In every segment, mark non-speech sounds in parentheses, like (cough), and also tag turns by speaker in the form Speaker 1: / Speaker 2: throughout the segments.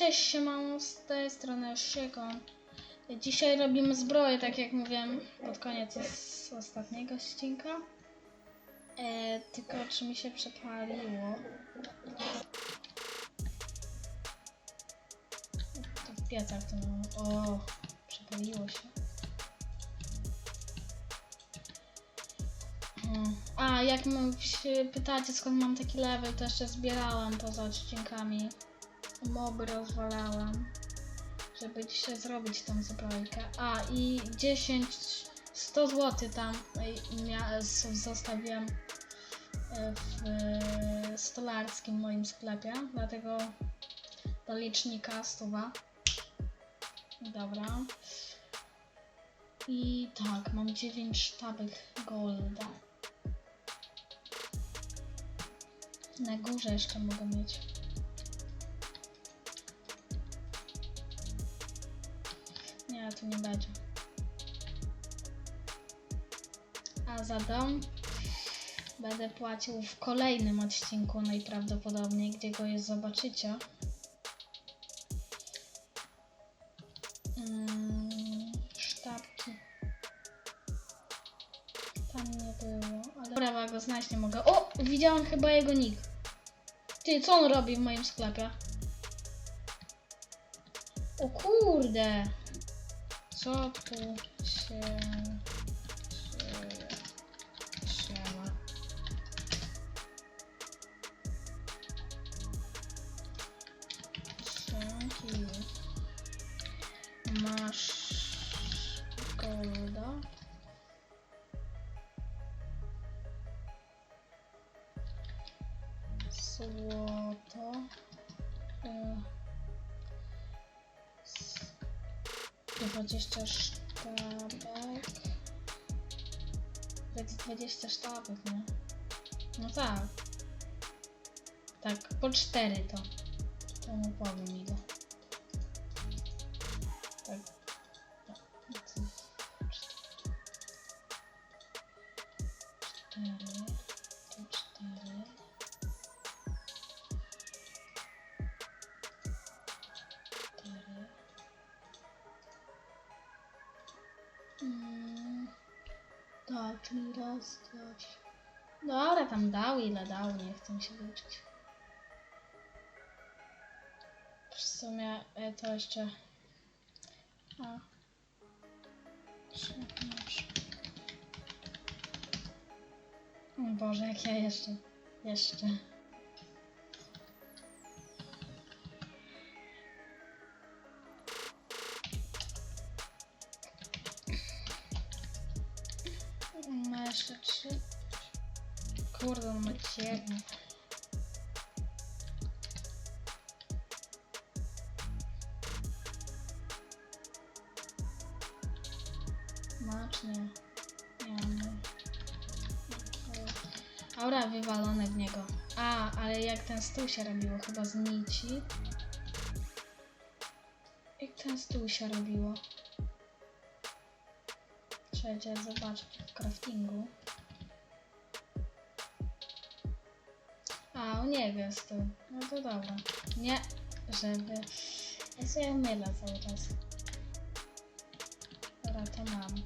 Speaker 1: Cześć, siemano, z tej strony Szykon. Dzisiaj robimy zbroję, tak jak mówiłem pod koniec z ostatniego odcinka. E, tylko czy mi się przepaliło? To w piecach to mam. O, przepaliło się. Mm. A, jak się pytacie skąd mam taki level, to jeszcze zbierałam poza odcinkami. Moby rozwalałam, żeby dzisiaj zrobić tą zbrojkę. A, i 10, 100 zł tam y, mia- z- zostawiłem y, w y, stolarskim moim sklepie, dlatego do licznika stuwa. Dobra. I tak, mam 9 sztabek golda. Na górze jeszcze mogę mieć. Tu nie będzie. A za dom będę płacił w kolejnym odcinku najprawdopodobniej, gdzie go jest zobaczycie. Mm, sztabki. Tam nie było, ale... Prawa go znaleźć nie mogę. O! Widziałam chyba jego nick. Ty, co on robi w moim sklepie? O kurde! Co tu 20 sztabek. Będzie 20 sztabek, nie? No tak. Tak, po 4 to. To mu powiem ile. Tak. cztery. Cztery. Trzy. Dobra, tam dał ile dał, nie chcę się liczyć. W sumie e, to jeszcze... A. O Boże, jak ja jeszcze... Jeszcze... Kurde, on ma ciemno. Macz nie. Nie mam. Aura wywalone w niego. A, ale jak ten stół się robiło? Chyba z nici. Jak ten stół się robiło? Trzecie zobaczyć w craftingu. A, u niego jest tu. No to dobra. Nie, żeby... Ja sobie mylę cały czas. Dobra, to mam.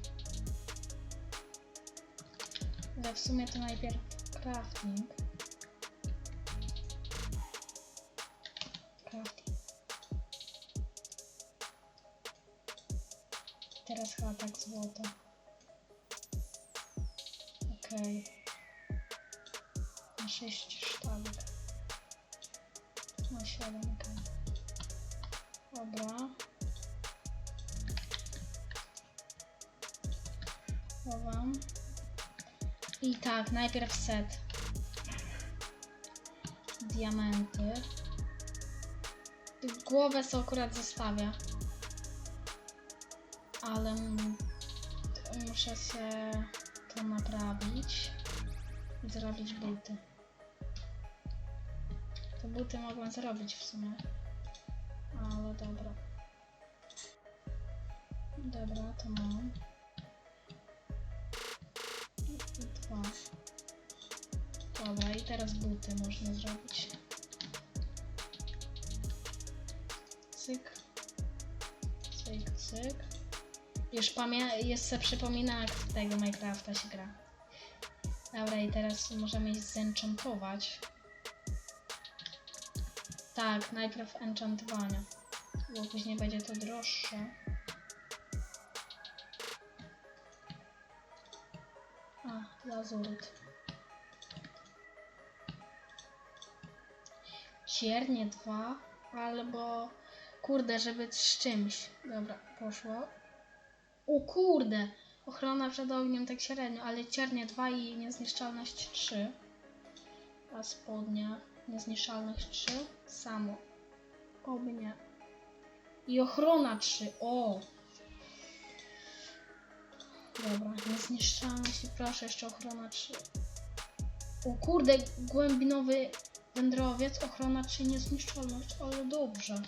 Speaker 1: Ale w sumie to najpierw crafting. Crafting. Teraz chyba tak złoto. Okej. Na 6 sztabek. Na 7, okej. Dobra. Chowam. I tak, najpierw set. Diamenty. Głowę sobie akurat zostawię. Ale muszę się to naprawić zrobić buty. Te buty mogłem zrobić w sumie. Ale dobra. Dobra, to mam. Dwa. Dobra, i teraz buty można zrobić. cyk. Cyk, cyk. Już pamię jeszcze przypomina jak z tego Minecrafta się gra. Dobra, i teraz możemy iść zenchantować. Tak, najpierw enchantowanie. Bo później będzie to droższe. A, lazuryt. Ciernie dwa, albo kurde, żeby z czymś. Dobra, poszło. O kurde! Ochrona przed ogniem tak średnio, ale ciernie 2 i niezniszczalność 3. A spodnia niezniszczalność 3. Samo. Ognia. I ochrona 3. O! Dobra, niezniszczalność i proszę jeszcze ochrona 3. O kurde, głębinowy wędrowiec, ochrona 3, niezniszczalność, ale dobrze.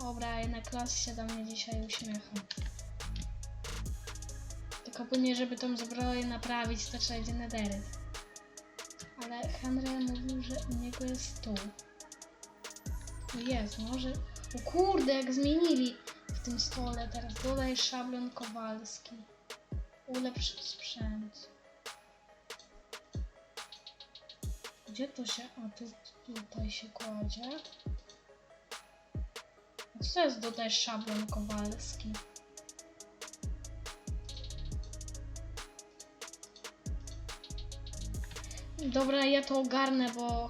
Speaker 1: Dobra, jednak klas się do mnie dzisiaj uśmiecha. Tylko później, żeby tą zbroję naprawić, to trzeba idzie nederyt. Ale Henry mówił, że u niego jest tu. No Jest, może... O kurde, jak zmienili w tym stole teraz. Dodaj szablon kowalski. Ulepsz sprzęt. Gdzie to się... A tu, tutaj się kładzie. A co jest dodaj szablon kowalski? Dobra, ja to ogarnę, bo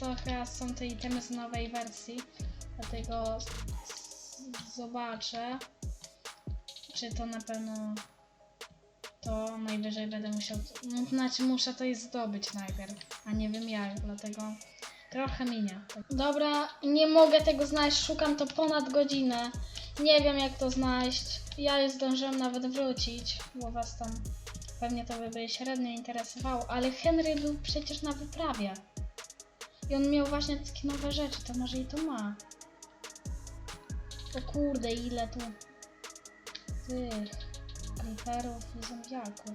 Speaker 1: to są te itemy z nowej wersji. Dlatego zobaczę, czy to na pewno to najwyżej będę musiał. no, Znaczy, muszę to zdobyć najpierw, a nie wiem jak, dlatego trochę minie. Dobra, nie mogę tego znaleźć, szukam to ponad godzinę. Nie wiem jak to znaleźć. Ja już zdążyłem nawet wrócić, bo was tam Pewnie to by, by średnio interesowało, ale Henry był przecież na wyprawie. I on miał właśnie takie nowe rzeczy, to może i to ma. O kurde, ile tu tych creeperów i zombiaków.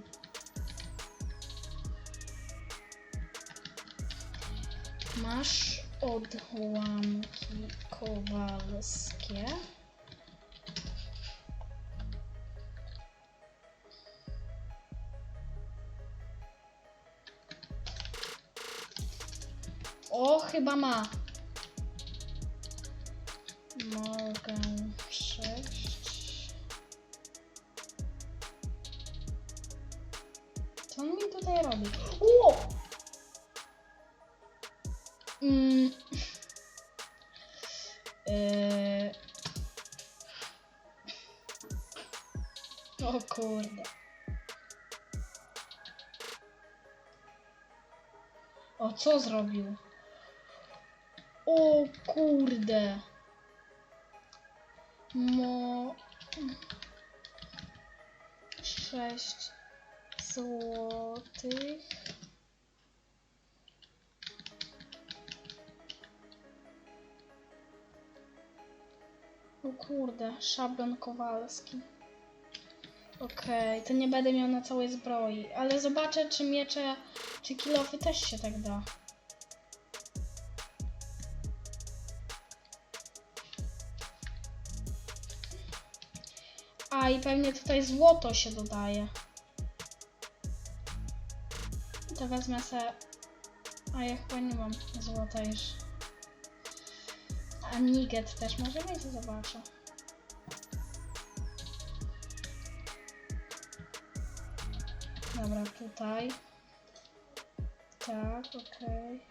Speaker 1: Masz odłamki kowalskie. O, chyba ma. Mogę przejść. Co on mi tutaj robi? O! Mm. Yy. O kurde. O, co zrobił? O kurde. Mo... Sześć złotych. O kurde, szablon kowalski. Okej, to nie będę miał na całej zbroi, ale zobaczę czy miecze, czy kilofy też się tak da. I pewnie tutaj złoto się dodaje. To wezmę se. A ja chyba nie mam złota już. A niget też może mieć, zobaczę. Dobra, tutaj. Tak, okej.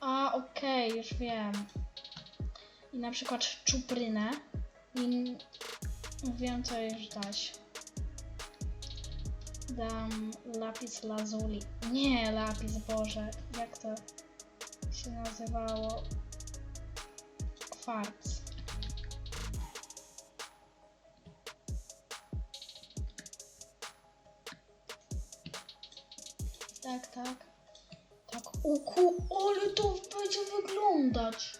Speaker 1: A, okej, już wiem. I na przykład czuprynę. I wiem co już dać. Dam lapis lazuli. Nie, lapis, Boże. Jak to się nazywało? Kwarc. Tak, tak. Tak, o ku, ale to będzie wyglądać.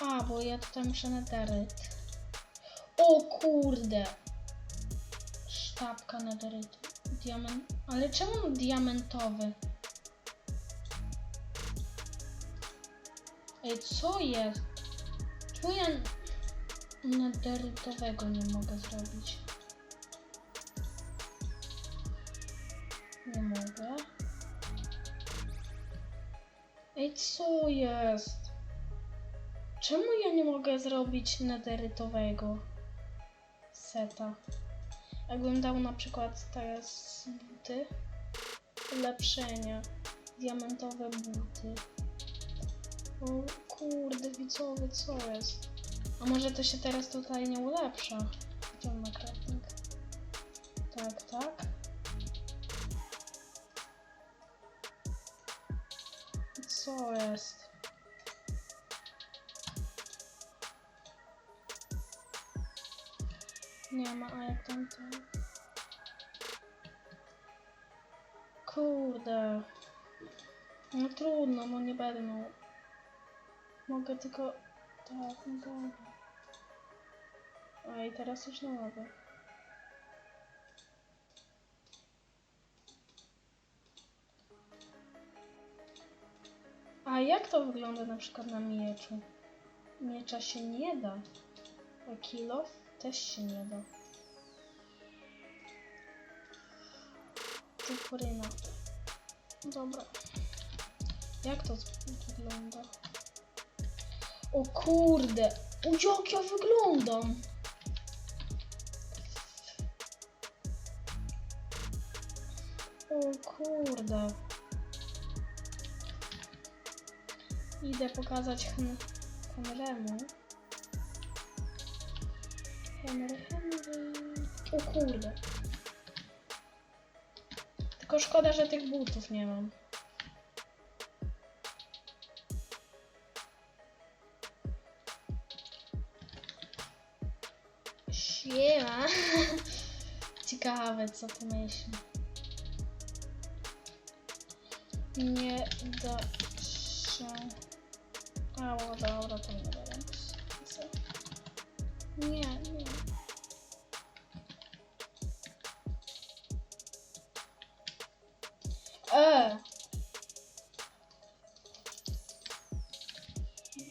Speaker 1: A, bo ja tutaj muszę na daryt. O kurde! Sztabka na. Diament. Ale czemu diamentowy? Ej, co jest? Czemu ja na darytowego nie mogę zrobić? Nie mogę. Ej, co jest? Czemu ja nie mogę zrobić nederytowego seta? Jakbym dał na przykład teraz buty. Ulepszenia. Diamentowe buty. O kurde, widzowie, co jest? A może to się teraz tutaj nie ulepsza? Gdzie ma? Tak, tak. Co jest? Nie ma, a jak tam to? Kurde. No trudno, no nie miał. Mogę tylko... Tak, no dobra. A i teraz już na mogę. A jak to wygląda na przykład na mieczu? Miecza się nie da. A kilo też się nie da. Cypryna. Dobra. Jak to wygląda? O kurde! O jak ja wyglądam! O kurde. Idę pokazać Hen Henrymu. Henry, Henry. O kurde. Tylko szkoda, że tych butów nie mam. Siema. (laughs) Ciekawe, co ty myśli. Nie da się. A, dobra, to nie wiem. Nie, nie. E!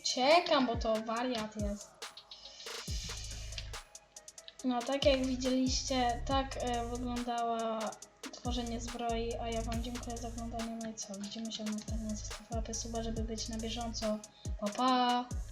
Speaker 1: Czekam, bo to wariat jest. No, tak jak widzieliście, tak e, wyglądała tworzenie zbroi, a ja Wam dziękuję za oglądanie. No i co, widzimy się w następnym. Zostaw suba, żeby być na bieżąco. Pa, pa!